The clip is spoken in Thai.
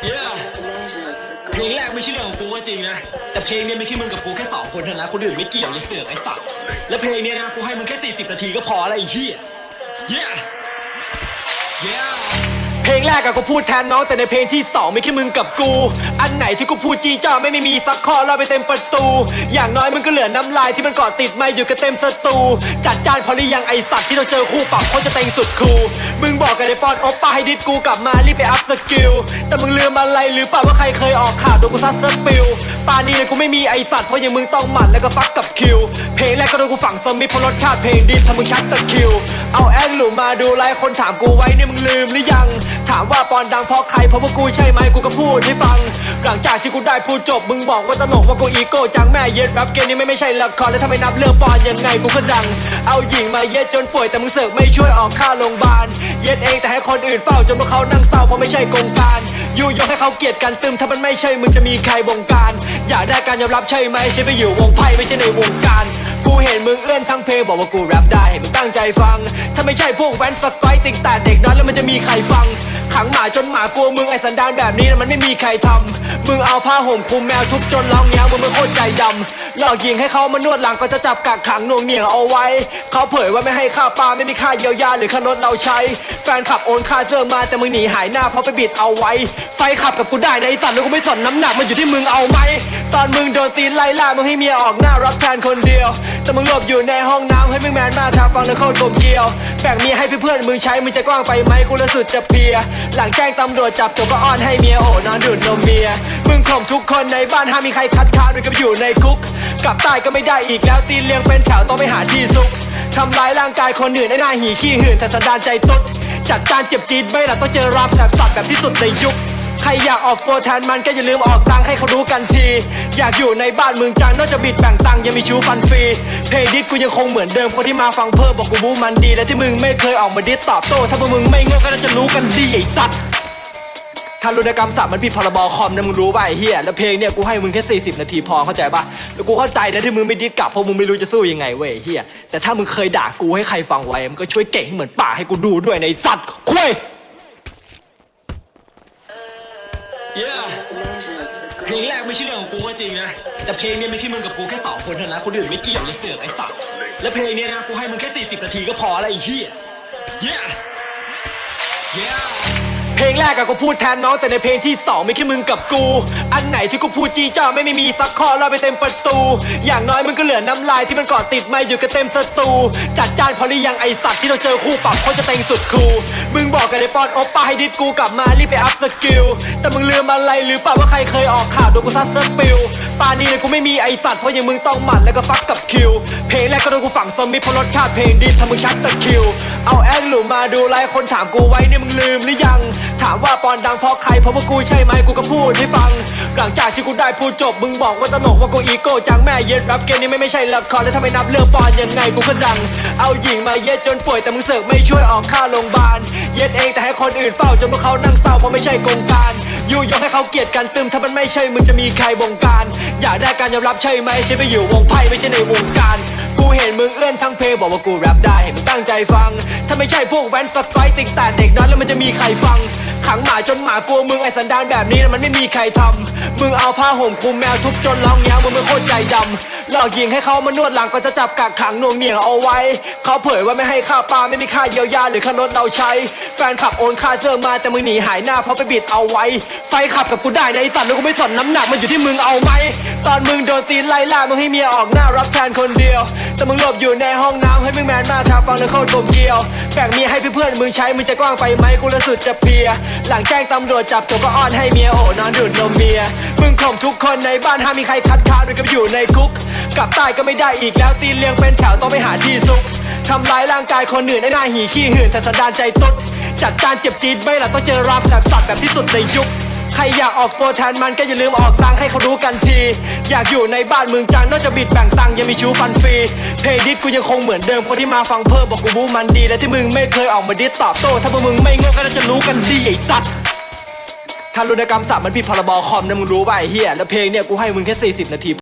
เพลงแรกไม่ใช่เรื่องของกูก็จริงนะ แต่เพลงเนี้ยไม่ใช่มึงกับกูแค่สองคนเท่านั้นคนอื่นไม่เกี่ยวเลยเสือกไอ้สัตว์และเพลงเนี้ยนะกูให้มึงแค่ 40 นาทีก็พอแล้วไอ้เหี้ย Yeah Yeah เพลงแรกอะกูพูดแทนน้องแต่ในเพลงที่สองมีแค่มึงกับกู อันไหนที่กูพูดจีจ้าไม่ม่มีสักข้อเราไปเต็มประตู อย่างน้อยมันก็เหลือน้ำลายที่มันเกาะติดมาอยู่กันเต็มสตู จัดจานพอหรือยังไอสัตว์ที่เราเจอคู่ปรับโคตรจะเต็งสุดคูล กกันในปอนโอปป้าให้ดิดกูกลับมารีบไปอัพสกิลแต่มึงลืมอะไรหรือเปล่าว่าใครเคยออกข่าวโดนกูซัดสปิล ปานนี้เนี่ยกูไม่มีไอสัตว์เพราะอย่างมึงต้องหมั่นแล้วก็ฟักกับคิว เพลงแรกก็โดนกูฝังสมิธเพราะรสชาติเพลงดีทำมึงชักตะคิว เอาแอคหลุมมาดูไลฟ์คนถามกูไว้เนี่ยมึงลืมหรือยัง ถามว่าปอนดังเพราะใครเพราะว่ากูใช่ไหมกูก็พูดให้ฟัง หลังจากที่กูได้พูดจบมึงบอกว่าตลกว่ากูอีโก้จังแม่เย็ดแรปเกมนี้ไม่ไม่ใช่ละครแล้วถ้าไม่นับเรื่องปอนยังไงกูก็ดัง เอาหญิงมาเย็ดจนป่วยแต่มึงเสือกไม่ช่วยออกค่าโรงพยาบาลเย็ดเองแต่ให้คนอื่นเฝ้าจนพวกเขานั่งเศร้าเพราะไม่ใช่กงการยูยกให้เขาเกลียดกันตึมถ้ามันไม่ใช่มึงจะมีใครบงการอยากได้การยอมรับใช่ไหมใช่ไปอยู่วงไพ่ไม่ใช่ในวงการ กูเห็นมึงเอื้อนทั้งเพลงบอกว่ากูแรปได้ให้มึงตั้งใจฟัง ถ้าไม่ใช่พวกแว้นสกอยติงแต่เด็กน้อยแล้วมันจะมีใครฟัง ขังหมาจนหมากลัวมึงไอ้สันดานแบบนี้นะมันไม่มีใครทำมึงเอาผ้าห่มคลุมแมวทุบจนร้องแง้วมึงไม่โคตรใจดำหลอกยิงให้เขามานวดหลังก็จะจับกักขังหน่วงเหนี่ยงเอาไว้ เขาเผยว่าไม่ให้ค่าปลาไม่มีค่าเยียวยาหรือค่ารถเราใช้ แฟนขับโอนค่าเสื้อมาแต่มึงหนีหายหน้าเพราะไปบิดเอาไว้ ไฟขับกับกูได้ในะไอ้สัตว์แล้วกูไม่สนน้ำหนักมันอยู่ที่มึงเอาไหมตอนมึงโดนตีนไล่ล่ามึงให้เมียออกหน้ารับแทนคนเดียว แต่มึงหลบอยู่ในห้องน้ำให้มึงแมนมากทาฟังแล้วเข้ากลมเกลียวแบ่งเมียให้เพื่อนๆมึงใช้มึงจะกว้างไปไหมกูละสุดจะเพียหลังแจ้งตำรวจจับตัวก็อ้อนให้เมียโอนอนดูดนมเมีย มึงข่มทุกคนในบ้านห้ามมีใครคัดค้านมึงก็อยู่ในคุก กลับใต้ก็ไม่ได้อีกแล้วตีเลี้ยงเป็นแถวต้องไปหาที่ซุกทำร้ายร่างกายคนอื่นได้หน้าหีขี้หื่นแต่สันดานใจตุ๊ดจัดการเจ็บจี๊ดไม่หลับต้องเจอรามแสบสัตว์แบบที่สุดในยุค รอยากออกตัวแทนมันก็อย่าลืมออกตังค์ให้เขารู้กันที อยากอยู่ในบ้านเมืองจังนอกจากบิดแบ่งตังค์ยังมีชูฟันฟรีเพลงดิสกูยังคงเหมือนเดิมคนที่มาฟังเพิ่มบอกกูบูมันดี และที่มึงไม่เคยออกมาดิสตอบโต้ถ้าพวกมึงไม่โง่ก็น่าจะรู้กันดีไอ้สัตว์ทารุณกรรมสัตว์มันผิดพรบคอมนะมึงรู้ป่ะไอ้เหี้ยแล้วเพลงเนี่ยกูให้มึงแค่40 นาทีพอเข้าใจป่ะแล้วกูเข้าใจนะที่มึงไม่ดิสกลับเพราะมึงไม่รู้จะสู้ยังไงเว้ยไอ้เหี้ยแต่ถ้ามึงเคยด่ากูให้ใครฟังไว้มึงก็ช่วยเก่งให้เหมือนป่าให้กูดูด้วยในสัตว์คุย เพลงแรกไม่ใช่เรื่องของกูก็จริงนะ แต่เพลงเนี้ยไม่ใช่มึงกับกูแค่สองคนเท่านั้นคนอื่นไม่เกี่ยวเลยเสือกไอ้สัตว์และเพลงเนี้ยนะกูให้มึงแค่40นาทีก็พอแล้วไอ้เหี้ย Yeah Yeah เพลงแรกอะกูพูดแทนน้องแต่ในเพลงที่สองมีแค่มึงกับกู อันไหนที่กูพูดจีจ้าไม่ไม่มีสักข้อเราไปเต็มประตู อย่างน้อยมันก็เหลือน้ำลายที่มันกาะติดมาอยู่กันเต็มสตูจัดจานพอหรือยังไอสัตว์ที่เราเจอคู่ปรับโคตรจะเต็งสุดคูมึงบอกกันในปอนโอปป้าให้ดิดกูกลับมารีบไปอัพสกิลแต่มึงลืมอะไรหรือเปล่าว่าใครเคยออกข่าวโดนกูซัดสปิลป่านนี้เนี่ยกูไม่มีไอสัตว์เพราะอย่างมึงต้องหมั่นแล้วก็ฟักกับคิว เพลงแรกก็โดนกูฝังสมิธเพราะรสชาติเพลงดีทำมึงชักตะคิว เอาแอคหลุมมาดูไลฟ์คนถามกูไว้เนี่ยมึงลืมหรือยัง ถามว่าปอนดังเพราะใครเพราะว่ากูใช่ไหมกูก็พูดให้ฟัง หลังจากที่กูได้พูดจบมึงบอกว่าตลกว่ากูอีโก้จังแม่เย็ดแรปเกมนี้ไม่ไม่ใช่ละครแล้วถ้าไม่นับเรื่องปอนยังไงกูก็ดัง เอาหญิงมาเย็ดจนป่วยแต่มึงเสือกไม่ช่วยออกค่าโรงพยาบาลเย็ดเองแต่ให้คนอื่นเฝ้าจนพวกเขานั่งเศร้าเพราะไม่ใช่กงการยูยกให้เขาเกลียดกันตึมถ้ามันไม่ใช่มึงจะมีใครบงการ อยากได้การยอมรับใช่ไหมใช่ไปอยู่วงไพ่ไม่ใช่ในวงการ มึงเอื้อนทั้งเพลงบอกว่ากูแรปได้ให้มึงตั้งใจฟัง ถ้าไม่ใช่พวกแว้นสกอยติงแต่เด็กน้อยแล้วมันจะมีใครฟัง ขังหมาจนหมากลัวมึงไอ้สันดานแบบนี้นะมันไม่มีใครทำมึงเอาผ้าห่มคลุมแมวทุบจนร้องแง้วมึงไม่โคตรใจดำหลอกยิงให้เขามานวดหลังก็จะจับกักขังนวงเหนี่ยงเอาไว้ เขาเผยว่าไม่ให้ค่าปลาไม่มีค่าเยียวยาหรือค่ารถเราใช้ แฟนขับโอนค่าเสื้อมาแต่มึงหนีหายหน้าเพราะไปบิดเอาไว้ ไฟขับกับกูได้ในสัตว์แล้วกูไม่สนน้ำหนักมันอยู่ที่มึงเอาไหมตอนมึงโดนตีนไล่ล่ามึงให้เมียออกหน้ารับแทนคนเดียว แต่มึงลบอยู่ในห้องน้ำให้มึงแมนมากทาฟังแล้วเข้ากลมเกียวแบ่งเมียให้เพื่อนมึงใช้มึงจะกว้างไปไหมกูละสุดจะเพีย หลังแจ้งตำรวจจับตัวก็อ้อนให้เมียโอ้นอนดูดนมเมีย มึงข่มทุกคนในบ้านห้ามมีใครคัดค้านมึงก็อยู่ในคุก กลับใต้ก็ไม่ได้อีกแล้วตีเลี้ยงเป็นแถวต้องไปหาที่ซุกทำร้ายร่างกายคนอื่นไอ้หน้าหีขี้หื่นแต่สันดานใจตุ๊ดจัดการเจ็บจี๊ดไม่ละต้องเจอรามแสบสัตว์แบบที่สุดในยุค ใครอยากออกตัวแทนมันก็อย่าลืมออกตังให้เขารู้กันที อยากอยู่ในบ้านเมืองจังนอกจากบิดแบ่งตังยังมีชูฟันฟรี เพลงดิสกูยังคงเหมือนเดิมคนที่มาฟังเพิ่มบอกกูบูมันดี และที่มึงไม่เคยออกมาดิสตอบโต้ถ้าพวกมึงไม่โง่ก็น่าจะรู้กันดีไอ้สัตว์ทารุณกรรมสัตว์มันผิดพรบคอมนะมึงรู้ป่ะไอ้เหี้ยแล้วเพลงเนี่ยกูให้มึงแค่40 นาที